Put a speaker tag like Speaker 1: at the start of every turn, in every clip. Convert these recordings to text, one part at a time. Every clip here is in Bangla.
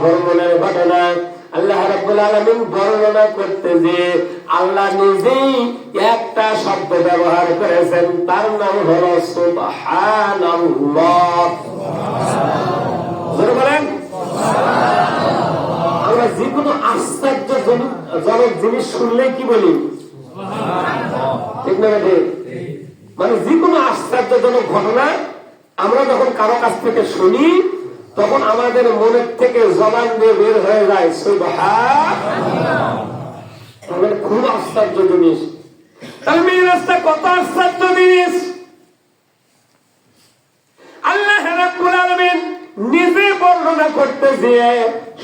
Speaker 1: ভ্রমণের ঘটনা আল্লাহ রাব্বুল আলামিন বর্ণনা করতে যে আল্লাহ নিজেই একটা শব্দ ব্যবহার করেছেন, তার নাম হলো সুবহানাল্লাহ। জোরে বলেন? আমরা যে কোনো আশ্চর্যজনক জনক জিনিস শুনলে কি বলি? ঠিক না মানে যে কোনো আশ্চর্যজনক ঘটনা আমরা যখন কারও কাছ থেকে শুনি তখন আমাদের মনের থেকে জবান দিয়ে বের হয়ে যায় তাহলে খুব আশ্চর্য জিনিস। তাহলে মেয়ে রাস্তা কত আশ্চর্য জিনিস। আল্লাহ রাব্বুল আলামিন নিজে বর্ণনা করতে গিয়ে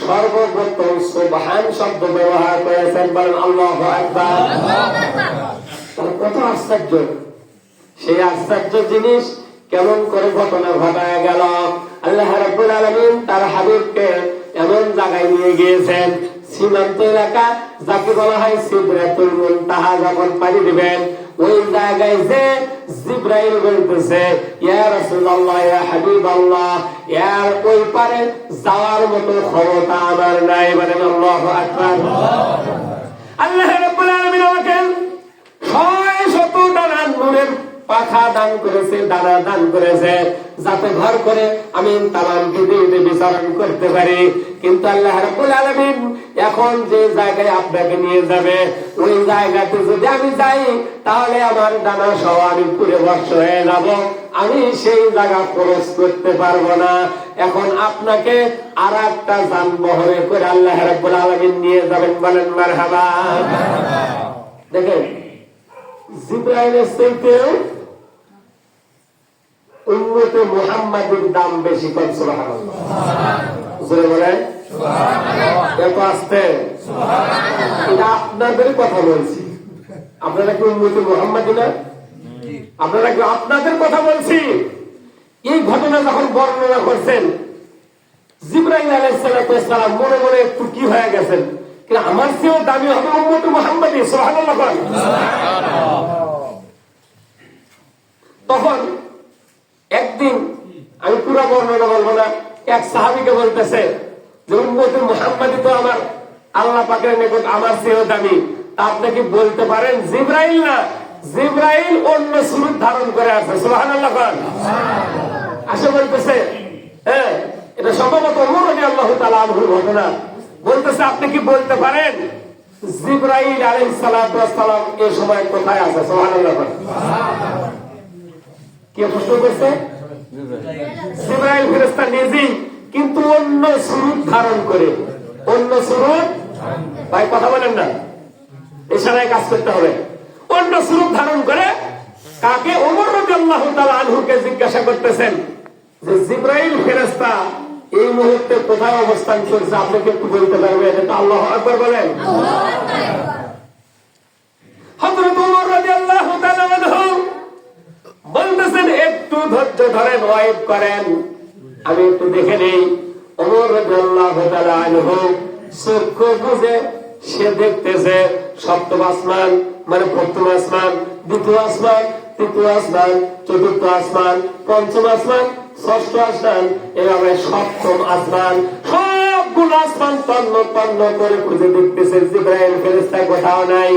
Speaker 1: সর্বপ্রথম সুবহান শব্দ ব্যবহার করেছেন বলেন আল্লাহু আকবার। কত আশ্চর্য। সেই আশ্চর্য জিনিস কেমন করে ঘটনা ঘটায় গেল? আল্লাহ রাব্বুল আলামিন তার হাবিবকে এমন জায়গায় নিয়ে গিয়েছেন, সীমান্ত এলাকা যাকে বলা হয় সিদরাতুল মুনতাহা যখন পাড়ি দিবেন, ওই জায়গায় যে জিব্রাইল বলতেছে, ইয়া রাসূলুল্লাহ, ইয়া হাবিবাল্লাহ ইয়ার ওই পারে যাওয়ার মতো ক্ষমতা আমার নাই, বলেন আল্লাহু আকবার। আল্লাহ রাব্বুল আলামিন আমাকে ছয় শত ডানা নূরের পাখা দান করেছে দানা দান করেছে। যাতে ঘর করে আমি তামাম পৃথিবীতে বিচরণ করতে পারি। কিন্তু আল্লাহ রাব্বুল আলামিন এখন যে জায়গায় আপনাকে নিয়ে যাবে ওই জায়গাতে যদি আমি যাই তাহলে আমার ডানা সহ আমি পুরে বর্ষ হয়ে যাব। আমি সেই জায়গা খরচ করতে পারব না। এখন আপনাকে আর একটা যানবাহনে করে আল্লাহ রাব্বুল আলামিন নিয়ে যাবেন বলেন মারহাবা। দেখেন জিব্রাইলের চাইতেও মুহাম্মাদের দাম বেশি কম সুবহানাল্লাহ। বলেন। এত আসতে। এটা আপনাদের কথা বলছি। আপনারা কি উন্মতে মুহাম্মাদি না? আপনারা কি আপনাদের কথা বলছি? এই ঘটনা যখন বর্ণনা করছেন জিব্রাইল আলাইহিস সালাম মনে মনে একটু কি হয়ে গেছেন? আমার চেয়েও দামি হবে উম্মতে মুহাম্মাদি বলেন। তখন একদিন আমি পুরো বর্ণনা বলব না এক সাহাবিকে বলতেছে যে উম্মতে মুহাম্মাদি তো আমার আল্লাহ পাকের নিকট আমার চেয়েও দামি। আপনি কি বলতে পারেন? জিব্রাইল না জিব্রাইল অন্য সুরূপ ধারণ করে আছে। সুবহানাল্লাহ বলেন। আসে বলতেছে হ্যাঁ এটা সম্ভবত ওমর রাদিয়াল্লাহু তাআলা আনহুর ঘটনা। বলতেছে আপনি কি বলতে পারেন? জিব্রাইল ওয়াস সালাম এই সময় কোথায় আছে? সুবহানাল্লাহ বলেন। কিন্তু অন্য স্বরূপ ধারণ করে। অন্য স্বরূপ? ভাই, কথা বলেন না। ইশারায় কাজ করতে হবে। অন্য স্বরূপ ধারণ করে কাকে? ওমর রাদিয়াল্লাহু তাআলা জিজ্ঞাসা করতেছেন যে, জিব্রাইল এই মুহূর্তে কোথায় অবস্থান করছে? আপনি কি একটু বলতে পারবেন? এটা আল্লাহ আকবার বলেন ওমর রাদিয়াল্লাহু তাআলা আনহু বলতেছেন একটু ধৈর্য ধরেন ওয়াইব করেন। আমি একটু দেখে নেই। রাদিয়াল্লাহু চক্ষু বুঝে, সে দেখতেছে সপ্তম আসমান মানে প্রথম আসমান, দ্বিতীয় আসমান, তৃতীয় আসমান, চতুর্থ আসমান, পঞ্চম আসমান, ষষ্ঠ আসমান, এভাবে সপ্তম আসমান, সবগুলো আসমান তন্ন তন্ন করে খুঁজে দেখতেছে। জিব্রাইল ফেরেশতা কোথাও নাই।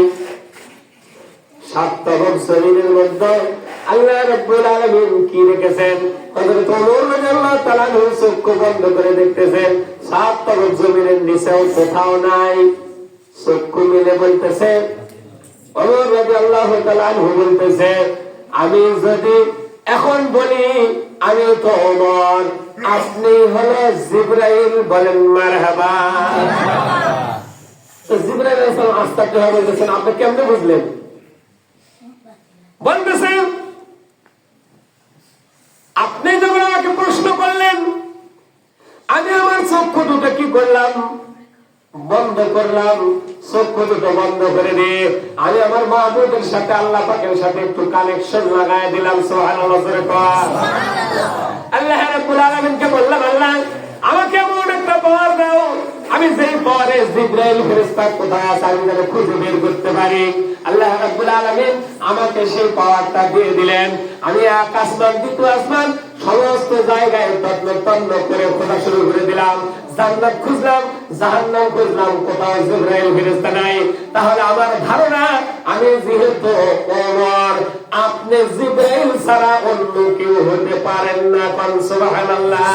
Speaker 1: সাতম শরীরের মধ্যে আল্লাহ আলামিন কি রেখেছেন তাআলা বন্ধ করে দেখতেছেন সাতম জমিনের নিচেও কোথাও নাই। মিলে বলতেছে তাআলা বলতেছে, আমি যদি এখন বলি, আমি তো ওমর, আপনি হলো জিব্রাইল বলেন, মারহাবা। তো জিব্রাইল আলাইহিস আস্তাকে বলতেছেন, আপনি কেমনে বুঝলেন? বলতেছে আপনি যখন আমাকে প্রশ্ন করলেন আমি আমার চক্ষু দুটো কি করলাম বন্ধ করলাম চক্ষু দুটো বন্ধ করে দিয়ে আমি আমার মাহবুবের সাথে আল্লাহ পাকের সাথে একটু কানেকশন লাগাই দিলাম সোহান। আল্লাহ রাব্বুল আলামিনকে বললাম আল্লাহ আমাকে এমন একটা পাওয়ার দাও আমি যেই পাওয়ারে জিব্রাইল ফেরেশতা কোথায় আছে আমি যেন খুঁজে বের করতে পারি। আল্লাহ রাব্বুল আলামিন আমাকে সেই পাওয়ারটা দিয়ে দিলেন। আমি এক আসমান আসমান সমস্ত জায়গায় তন্ন তন্ন করে খোঁজা শুরু করে দিলাম। জান্নাত খুঁজলাম, জাহান্নাম খুঁজলাম, কোথাও জিব্রাইল ফেরেশতা নাই। তাহলে আমার ধারণা, আমি যেহেতু ওমর আপনি জিব্রাইল ছাড়া অন্য কেউ হতে পারেন না, কোন সুবহানাল্লাহ।